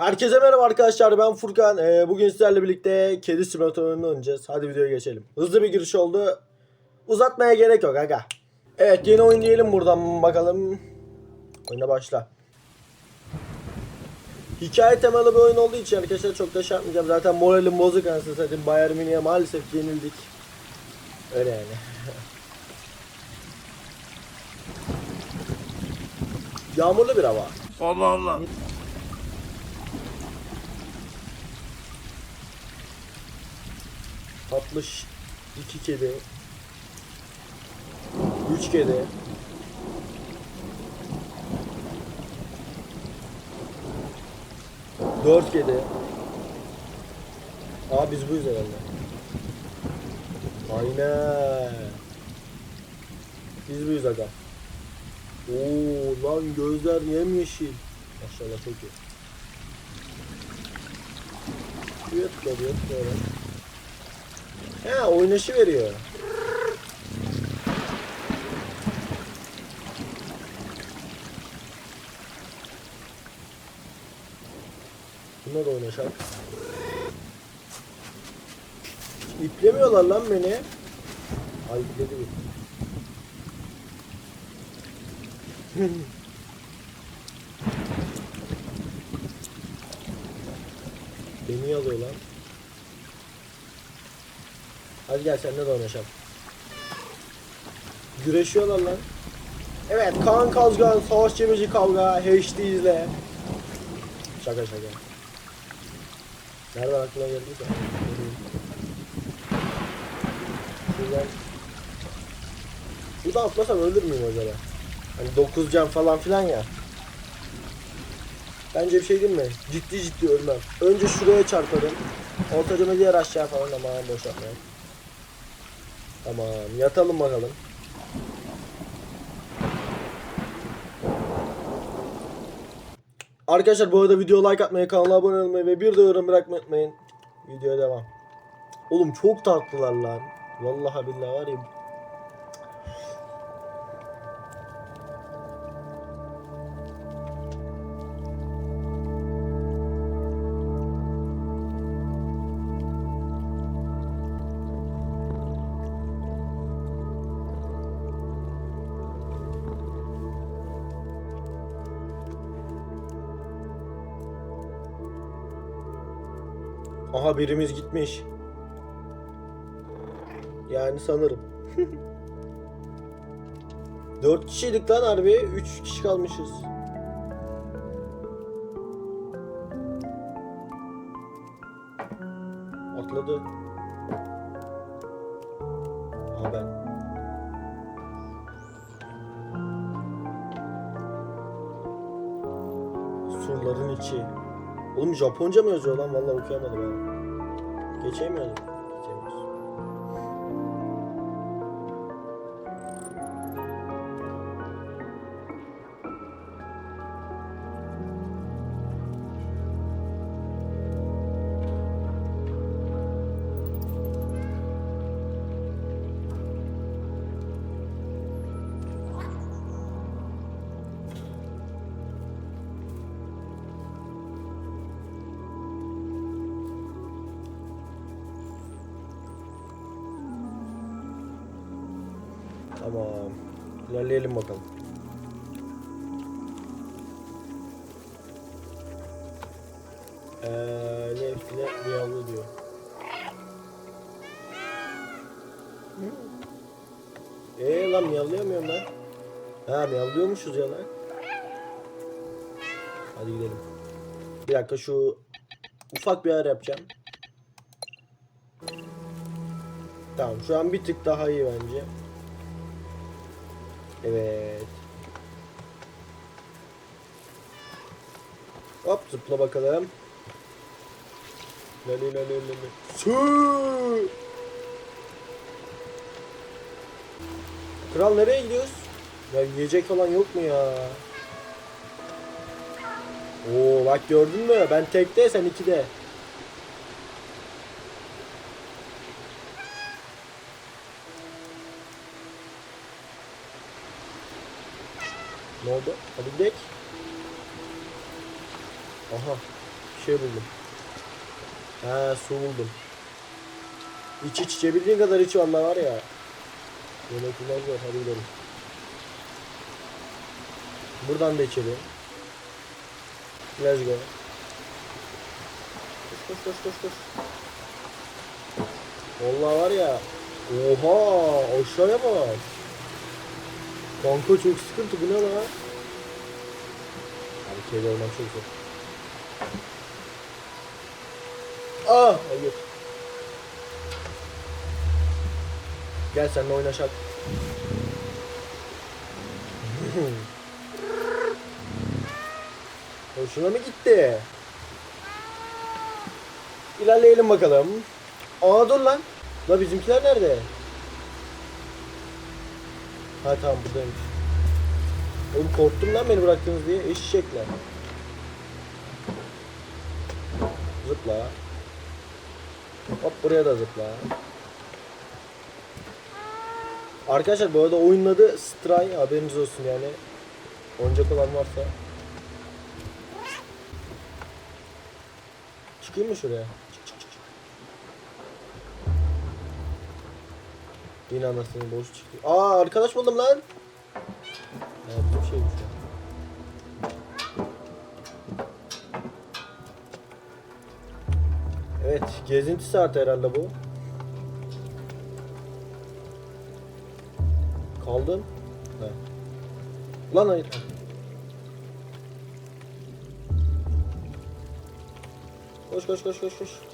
Herkese merhaba arkadaşlar ben Furkan. Ee, bugün sizlerle birlikte kedi simülatörünü oynayacağız. Hadi videoya geçelim. Hızlı bir giriş oldu. Uzatmaya gerek yok aga. Evet yeni oyun diyelim buradan bakalım. Oyuna başla. Hikaye temalı bir oyun olduğu için arkadaşlar çok da şey. Zaten moralim bozuk anasını satayım. Bayern Münih'e maalesef yenildik. Öyle yani. Yağmurlu bir hava. Allah Allah. Tatlış iki kedi. Üç kedi. Dört kedi. Aa biz buyuz herhalde. Aynen. Biz buyuz aga. Oo lan gözler yemyeşil. Maşallah çok iyi. Yut böyle. He oynaşı veriyor. Bununla da oynaşak. İplemiyorlar lan beni. Ay ipledi bir. Beni alıyor lan. Hadi gel seninle de oynaşalım. Güreşiyorlar lan. Evet Kaan Kazgan Savaş Cebeci Kavga HD izle. Şaka şaka. Nereden aklına geldiyse. Şuradan. Buradan atlasam ölür müyüm acaba? Hani 9 can falan filan ya. Bence bir şey değil mi? Ciddi ciddi ölmem. Önce şuraya çarparım. Ortacıma diğer aşağı falan ama boş yapmayalım. Tamam yatalım bakalım. Arkadaşlar bu arada video like atmayı, kanala abone olmayı ve bir de yorum bırakmayı unutmayın. Videoya devam. Oğlum çok tatlılar lan. Vallahi billahi var ya. Birimiz gitmiş. Yani sanırım. Dört kişiydik lan harbi. Üç kişi kalmışız. Atladı. Ben. Surların içi. Oğlum Japonca mı yazıyor lan? Vallahi okuyamadım ha. Geçemiyorum. Tamam. İlerleyelim bakalım. Eee ne ne miyavlı diyor. Eee lan miyavlayamıyorum ben. Ha miyavlıyormuşuz ya lan. Hadi gidelim. Bir dakika şu ufak bir ayar yapacağım. Tamam şu an bir tık daha iyi bence. Evet. Hop zıpla bakalım. Lali lali lali. Sü! Kral nereye gidiyoruz? Ya yiyecek falan yok mu ya? Oo bak gördün mü? Ben tekte sen ikide. Ne oldu? Hadi gidelim. Aha. bir şey buldum. Ha su buldum. İç iç içebildiğin kadar iç vallahi var ya. Yemek kullanacağız hadi gidelim. Buradan da içelim. Let's go. Koş koş koş koş koş. Vallahi var ya. Oha aşağıya bak. Kanka çok sıkıntı bu ne lan? Abi kedi olmam çok zor. Ah hayır. Gel seninle oynaşak. Hoşuna mı gitti? İlerleyelim bakalım. Aa dur lan. La bizimkiler nerede? Ha tamam buradaymış. Oğlum korktum lan beni bıraktınız diye. Eşekler. Zıpla. Hop buraya da zıpla. Arkadaşlar bu arada oyunun adı Stray haberiniz olsun yani. Oyuncak olan varsa. Çıkayım mı şuraya? Yine anasını boş çıktı. Aa arkadaş buldum lan. Bu bir şeymiş ya. Evet, gezinti saati herhalde bu. Kaldın. He. Lan hayır. Koş koş koş koş koş.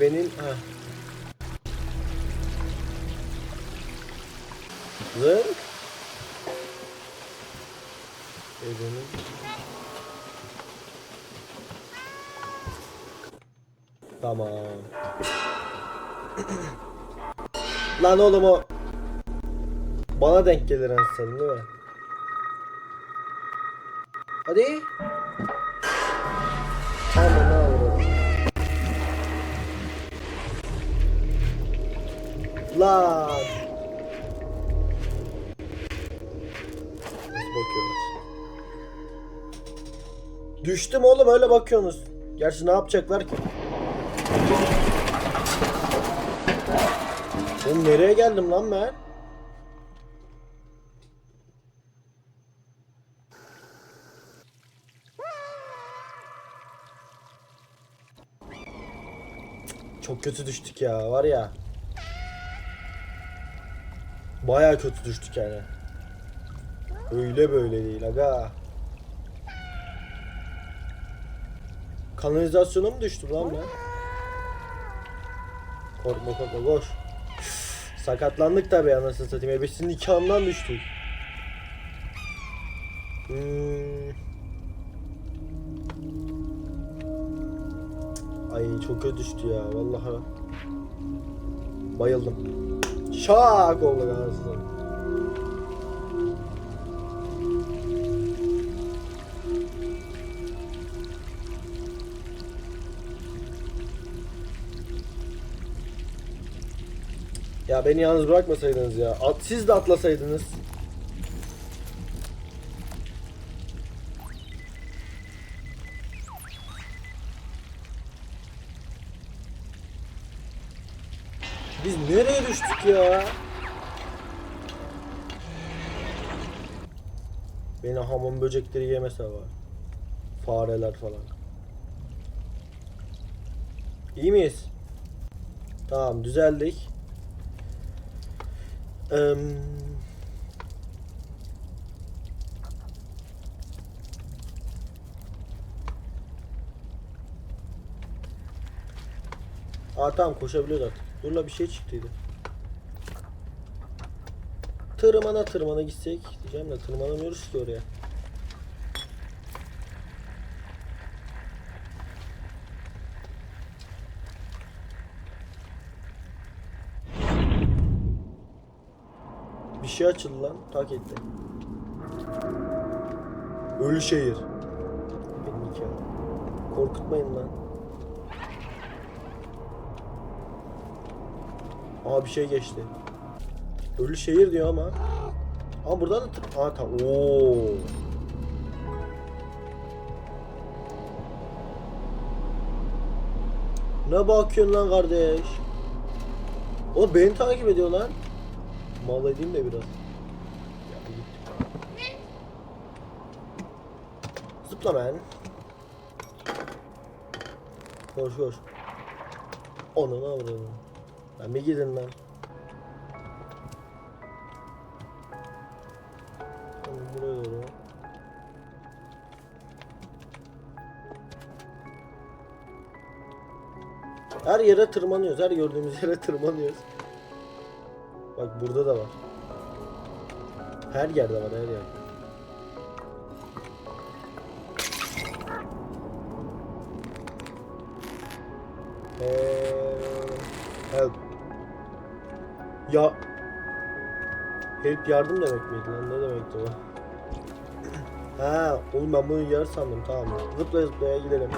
E benim ha. Zınk. E benim. Tamam. Lan oğlum o bana denk gelir anasını değil mi? Hadi. Tamam Nasıl bakıyorlar? Düştüm oğlum öyle bakıyorsunuz. Gerçi ne yapacaklar ki? Oğlum nereye geldim lan ben? Çok kötü düştük ya var ya. Baya kötü düştük yani. Öyle böyle değil aga. Kanalizasyona mı düştüm lan ben? Korkma korkma koş. Sakatlandık tabi anasını satayım. Ebesinin nikahından düştük. Hmm. Ay çok kötü düştü ya vallahi. Bayıldım. Şak oldu satayım. Ya beni yalnız bırakmasaydınız ya. At, siz de atlasaydınız. Biz nereye düştük ya? Beni hamam böcekleri yemese var. Fareler falan. İyi miyiz? Tamam düzeldik. Eee, Aa tamam koşabiliyordu artık. Durla bir şey çıktıydı. Tırmana tırmana gitsek diyeceğim de tırmanamıyoruz ki oraya. Bir şey açıldı lan. Tak etti. Ölü şehir. Benim hikayem. Korkutmayın lan. Aa bir şey geçti. Ölü şehir diyor ama. Ama burada da Aa tamam. Oo. Ne bakıyorsun lan kardeş? O beni takip ediyor lan. Mal edeyim de biraz. Zıpla ben. Koş koş. Onu ne avradın? Ben bir gidin lan. Her yere tırmanıyoruz. Her gördüğümüz yere tırmanıyoruz. Bak burada da var. Her yerde var her yerde. Eee, Ya Help yardım demek miydi lan? Ne demekti o? Ha, oğlum ben bunu yer sandım tamam. Zıplaya zıplaya gidelim.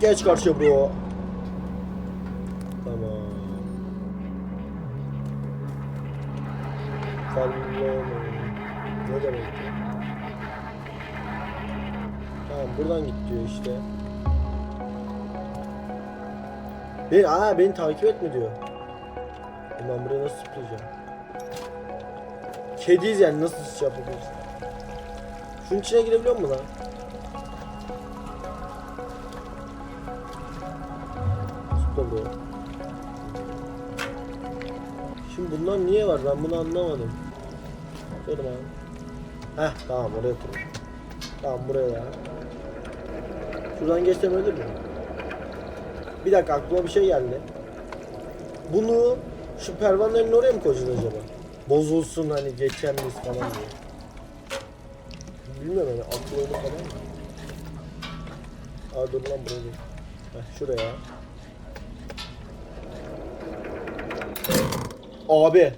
Geç karşıya bro. Buradan git diyor işte. Beni, aa beni takip etme diyor. E Ben buraya nasıl zıplayacağım? Kediyiz yani nasıl şey yapabiliriz? Şunun içine girebiliyor mu lan? Zıpla buraya. Şimdi bunlar niye var ben bunu anlamadım. Aferin abi. Heh tamam oraya oturun. Tamam buraya ya. Şuradan geçsem ölür mü? Bir dakika aklıma bir şey geldi. Bunu şu pervanelerin oraya mı koyacağız acaba? Bozulsun hani geçemiz falan diye. Bilmiyorum hani akıl oyunu falan mı? Aa dur lan buraya. Heh, şuraya. Abi.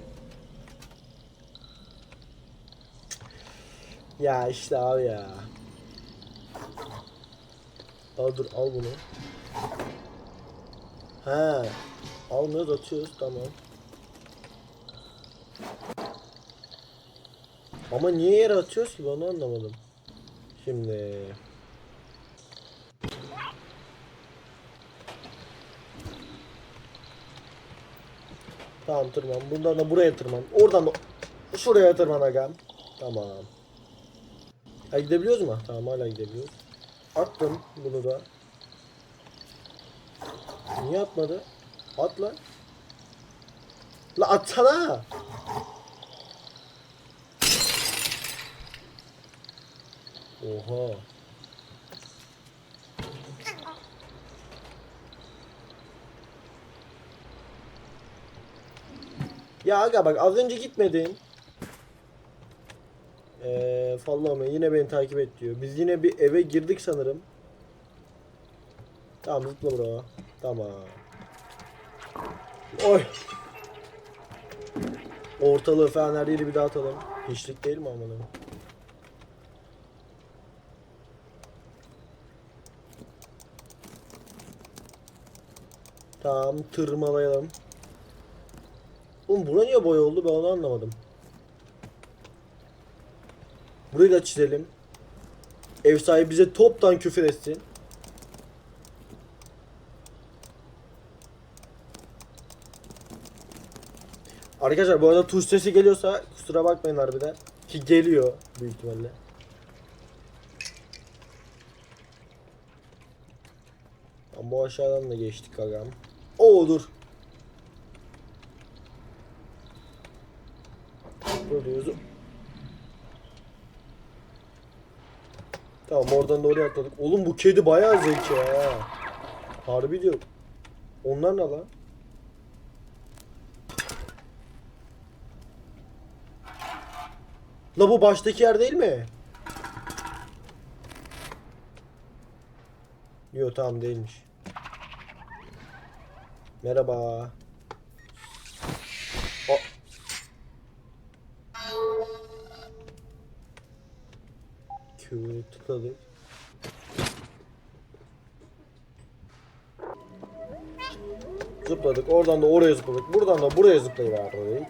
Ya işte abi ya. Al dur al bunu. He. Almıyoruz atıyoruz tamam. Ama niye yere atıyoruz ki onu anlamadım. Şimdi. Tamam tırman. Bundan da buraya tırman. Oradan da şuraya tırman agam. Tamam. Ha gidebiliyoruz mu? Tamam hala gidebiliyoruz. Attım bunu da. Niye atmadı? At lan. La atsana. Oha. Ya aga bak az önce gitmedin. Eee follow me yine beni takip et diyor. Biz yine bir eve girdik sanırım. Tamam zıpla bro. Tamam. Oy. Ortalığı falan her yeri bir dağıtalım. Hiçlik değil mi aman aman? Tamam tırmalayalım. Oğlum bura niye boya oldu ben onu anlamadım. Burayı da çizelim. Ev sahibi bize toptan küfür etsin. Arkadaşlar bu arada tuş sesi geliyorsa kusura bakmayın harbiden. Ki geliyor büyük ihtimalle. Tamam, bu aşağıdan da geçtik agam. Oo dur. Görüyoruz. Tamam oradan da oraya atladık. Oğlum bu kedi bayağı zeki ha. Harbi diyor. Onlar ne lan? La bu baştaki yer değil mi? Yok tamam değilmiş. Merhaba. Q'yu tıkladık. Zıpladık. Oradan da oraya zıpladık. Buradan da buraya zıplayıverdik.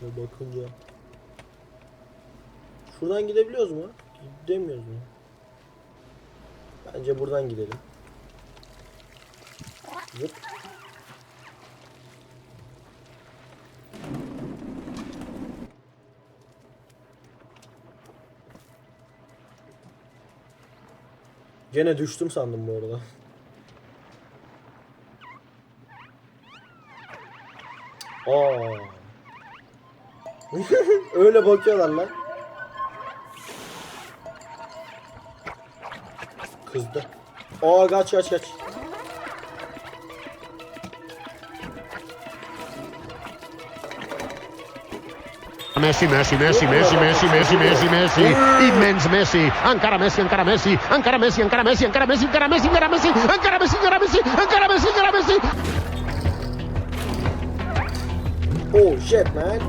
Şöyle bakınca. Şuradan gidebiliyoruz mu? Gidemiyoruz mu? Bence buradan gidelim. Zıp. Gene düştüm sandım bu arada. Aa. Öyle bakıyorlar lan. Kızdı. Aa kaç kaç kaç. Messi, Messi, Messi, Messi, Messi, Messi, Messi, Messi, immens Messi, encara Messi, encara Messi, encara Messi, encara Messi, encara Messi, encara Messi, encara Messi, encara Messi, encara Messi, encara Messi, encara Messi. Oh shit man.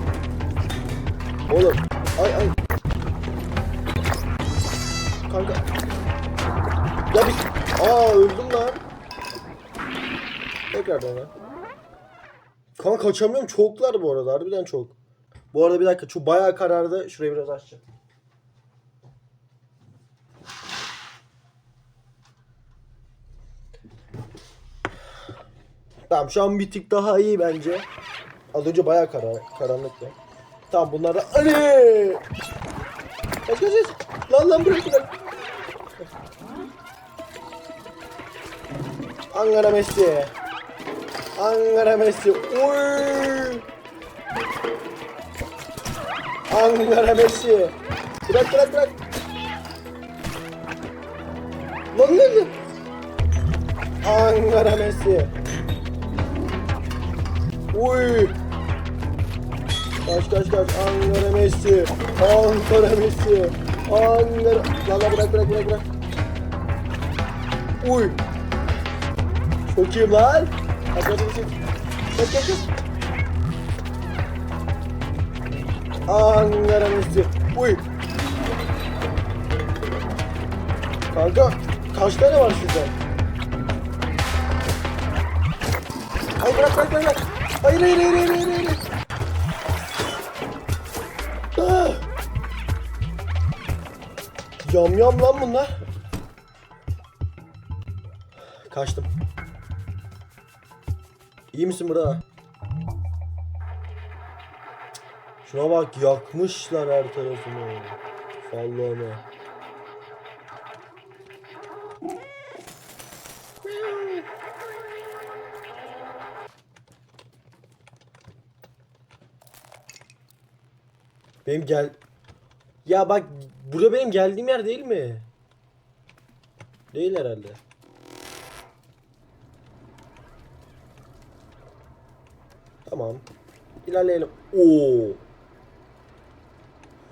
Oğlum. Ay ay. Kanka. Ya bir... Aa öldüm lan. Tekrardan lan. Kanka kaçamıyorum. Çoklar bu arada. Harbiden çok. Bu arada bir dakika. Şu bayağı karardı. Şurayı biraz açacağım. Tamam şu an bir tık daha iyi bence. Az önce bayağı karar, karanlıktı. Tamam bunlar da... Ali! Kaç kaç kaç! Lan lan bırak bırak! Ankara Messi! Ankara Messi! Uy! Ankara Messi! Bırak bırak bırak! Lan lan lan! Ankara Messi! Uy! Kaç kaç kaç Ankara Messi. Ankara Messi. Ankara. Lan lan bırak bırak bırak bırak. Uy. Çok iyi lan. Kaç kaç kaç. Kaç kaç Ankara Messi. Uy. Kanka kaç tane var sizde? Ay bırak bırak bırak. Hayır hayır hayır hayır hayır. hayır. Ah! Yam yam lan bunlar. Kaçtım. İyi misin bura? Şuna bak yakmışlar her tarafını. Allah'ını. Benim gel... Ya bak burada benim geldiğim yer değil mi? Değil herhalde. Tamam. İlerleyelim. Oo.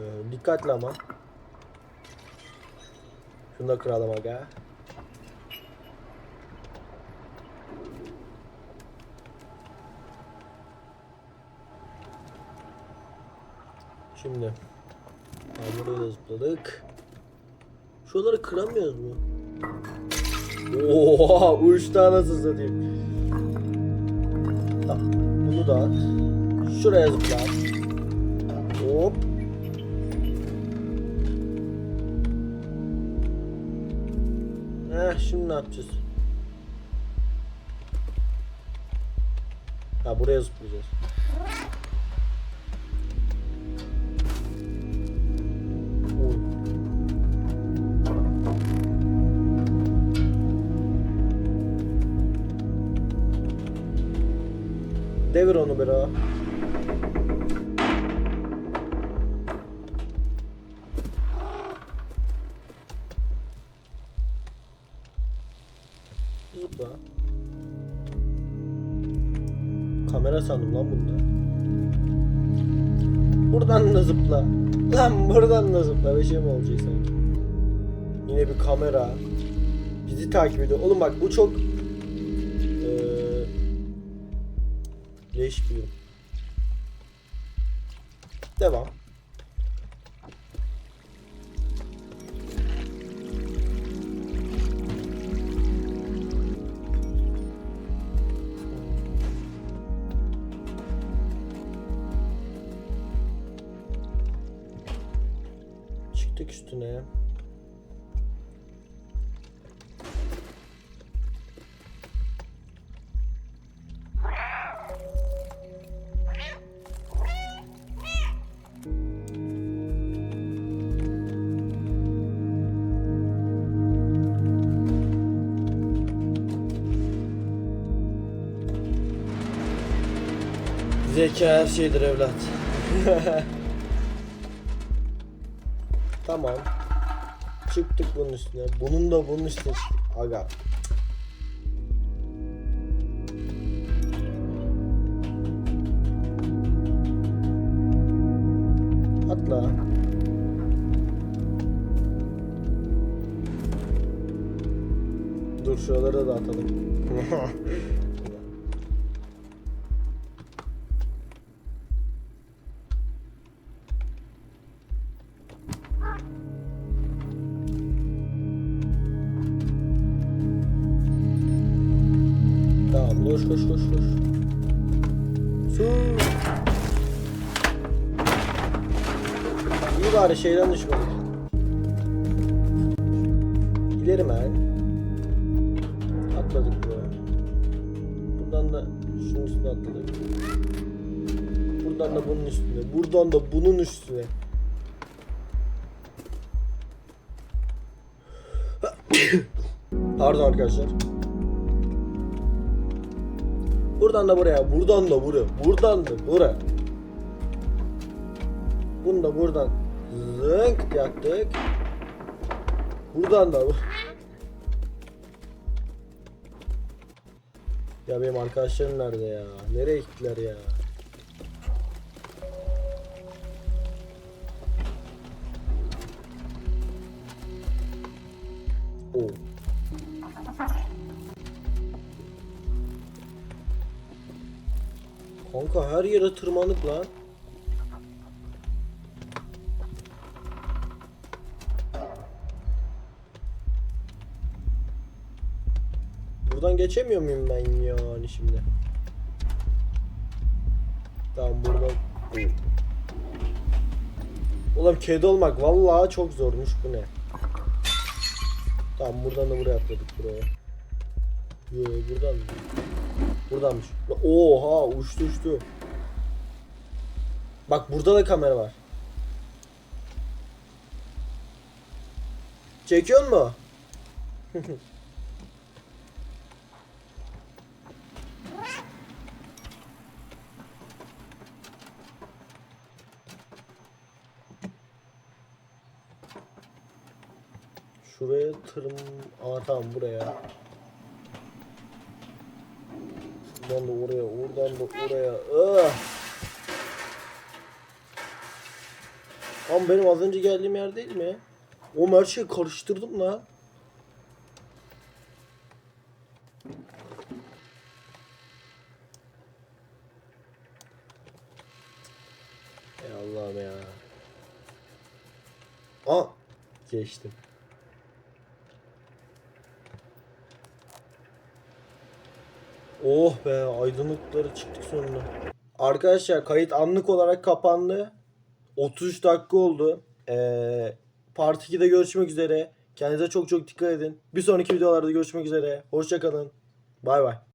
Ee, dikkatli ama. Şunu da kıralım aga. Şimdi. Buraya da zıpladık. Şuraları kıramıyoruz mu? Oha uçta nasıl satayım. Tamam, bunu da at. Şuraya zıpla. Hop. Heh şimdi ne yapacağız? Ha buraya zıplayacağız. Devir onu bira. Zıpla. Kamera sandım lan bunda. Buradan da zıpla. Lan buradan da zıpla. Bir şey mi olacak sanki? Yine bir kamera. Bizi takip ediyor. Oğlum bak bu çok eee değişik bir. Devam. Zeka her şeydir evlat. tamam. Çıktık bunun üstüne. Bunun da bunun üstüne çıktık. Aga. Atla. Dur şuralara da atalım. şeyden düşmedik. Giderim ben. Atladık buraya. Buradan da şunun üstüne atladık. Buradan da bunun üstüne. Buradan da bunun üstüne. Pardon arkadaşlar. Buradan da buraya, buradan da buraya, buradan da buraya. Bunu da buradan zınk yaktık. Buradan da Ya benim arkadaşlarım nerede ya? Nereye gittiler ya? Oo. Kanka her yere tırmanık lan. Buradan geçemiyor muyum ben yani şimdi? Tamam buradan. Ulan kedi olmak vallahi çok zormuş bu ne? Tamam buradan da buraya atladık buraya. Yo buradan mı? Buradanmış. Oha uçtu uçtu. Bak burada da kamera var. Çekiyor mu? Tırm... Aa tamam buraya. Buradan da oraya, oradan da oraya. Ah! Ama benim az önce geldiğim yer değil mi? O her şeyi karıştırdım lan. Ey Allah'ım ya. Aa! Geçtim. Oh be aydınlıkları çıktık sonunda. Arkadaşlar kayıt anlık olarak kapandı. 33 dakika oldu. Ee, part 2'de görüşmek üzere. Kendinize çok çok dikkat edin. Bir sonraki videolarda görüşmek üzere. Hoşçakalın. Bay bay.